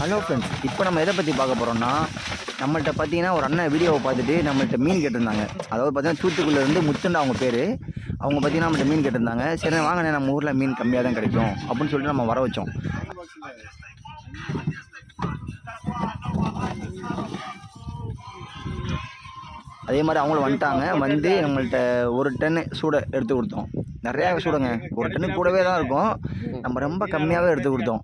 Hello friends இப்போ நம்ம எதை பற்றி பார்க்க போகிறோம்னா நம்மள்கிட்ட பார்த்தீங்கன்னா ஒரு அண்ணன் வீடியோவை பார்த்துட்டு நம்மள்கிட்ட மீன் கேட்டிருந்தாங்க. அதாவது பார்த்தீங்கன்னா தூத்துக்குள்ளேருந்து முத்துண்டா அவங்க பேர். அவங்க பார்த்தீங்கன்னா நம்மள்ட்ட மீன் கேட்டிருந்தாங்க. சரி வாங்கண்ணே நம்ம ஊரில் மீன் கம்மியாக தான் கிடைக்கும் அப்படின்னு சொல்லிட்டு நம்ம வர வச்சோம். அதே மாதிரி அவங்களும் வந்துட்டாங்க. வந்து நம்மள்கிட்ட ஒரு டன்னு சூடை எடுத்து கொடுத்தோம். நிறையா சூடுங்க. ஒரு டன்னு கூடவே தான் இருக்கும். நம்ம ரொம்ப கம்மியாகவே எடுத்து கொடுத்தோம்.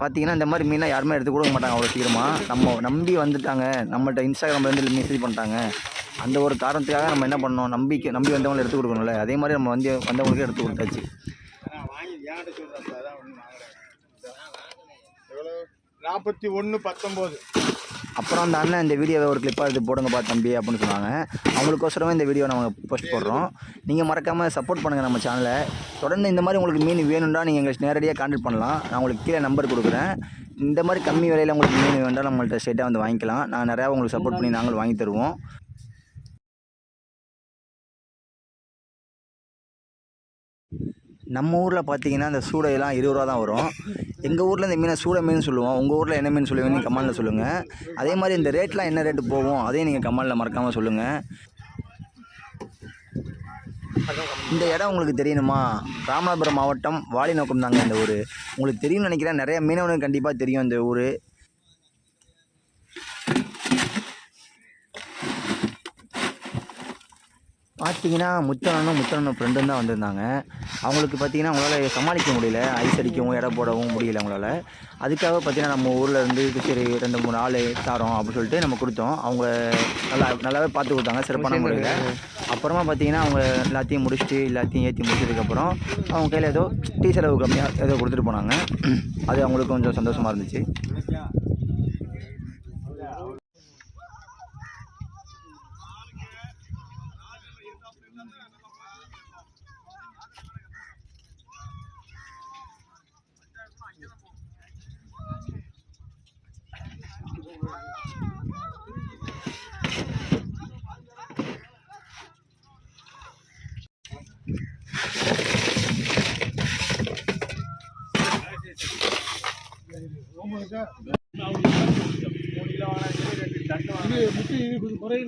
பார்த்தீங்கன்னா இந்த மாதிரி மீனாக யாருமே எடுத்து கொடுக்க மாட்டாங்க அவ்வளோ சீக்கிரமாக நம்ம நம்பி வந்துட்டாங்க இன்ஸ்டாகிராமில் இன்ஸ்டாகிராம்லேருந்து மெசேஜ் பண்ணிட்டாங்க. அந்த ஒரு காரணத்துக்காக நம்ம என்ன பண்ணோம்? நம்பிக்கை நம்பி வந்தவங்களை எடுத்து கொடுக்கணும்ல. அதே மாதிரி நம்ம வந்து வந்தவங்களுக்கு எடுத்து கொடுத்தாச்சு. நாற்பத்தி ஒன்று பத்தொம்போது. அப்புறம் அந்த அண்ணன் இந்த வீடியோவை ஒரு கிளிப்பாக எடுத்து போடுங்கப்பா தம்பி அப்படின்னு சொன்னாங்க. அவங்களுக்கோசரமே இந்த வீடியோ நம்ம போஸ்ட் போடுறோம். நீங்கள் மறக்காமல் சப்போர்ட் பண்ணுங்கள் நம்ம சேனலை தொடர்ந்து இந்த மாதிரி உங்களுக்கு மீன் வேணும்னா நீங்கள் எங்களுக்கு நேரடியாக கான்டெக்ட் பண்ணலாம். நான் உங்களுக்கு கீழே நம்பர் கொடுக்குறேன். இந்த மாதிரி கம்மி விலையில் உங்களுக்கு மீன் வேண்டாம் நம்மள்கிட்ட ஸ்ட்ரெயிட்டாக வந்து வாங்கிக்கலாம். நான் நிறையா உங்களுக்கு சப்போர்ட் பண்ணி நாங்களும் வாங்கி தருவோம். நம்ம ஊரில் பார்த்தீங்கன்னா இந்த சூடையெல்லாம் இருபது ரூபா தான் வரும். எங்கள் ஊரில் இந்த மீனை சூடை மீன் சொல்லுவோம். உங்கள் ஊரில் என்ன மீன் சொல்லுவீங்கன்னு கமெண்டில் சொல்லுங்கள் அதே மாதிரி இந்த ரேட்லாம் என்ன ரேட்டு போகும்? அதையும் நீங்கள் கமெண்டில் மறக்காமல் சொல்லுங்கள் இந்த இடம் உங்களுக்கு தெரியணுமா? ராமநாதபுரம் மாவட்டம் வாலிநோக்கம் தாங்க இந்த ஊர். உங்களுக்கு தெரியும்னு நினைக்கிறேன். நிறைய மீனவனுக்கு கண்டிப்பாக தெரியும் இந்த ஊர். பார்த்தீங்கன்னா முத்தனனும் முத்தனனும் ஃப்ரெண்டும் தான் வந்திருந்தாங்க. அவங்களுக்கு பார்த்தீங்கன்னா அவங்களால சமாளிக்க முடியல. ஐஸ் அடிக்கவும் எடை போடவும் முடியல அவங்களால. அதுக்காக பார்த்தீங்கன்னா நம்ம ஊரில் இருந்து சரி ரெண்டு மூணு ஆள் தாரோம் அப்படின்னு சொல்லிட்டு நம்ம கொடுத்தோம். அவங்க நல்லா நல்லாவே பார்த்து கொடுத்தாங்க. சிறப்பான முறையில். அப்புறமா பார்த்தீங்கன்னா அவங்க எல்லாத்தையும் முடிச்சுட்டு எல்லாத்தையும் ஏற்றி முடிச்சதுக்கப்புறம் அவங்க கையில் ஏதோ டீ செலவு கம்மியாக ஏதோ கொடுத்துட்டு போனாங்க. அது அவங்களுக்கு கொஞ்சம் சந்தோஷமாக இருந்துச்சு. முட்டி இது கொஞ்சம் குறை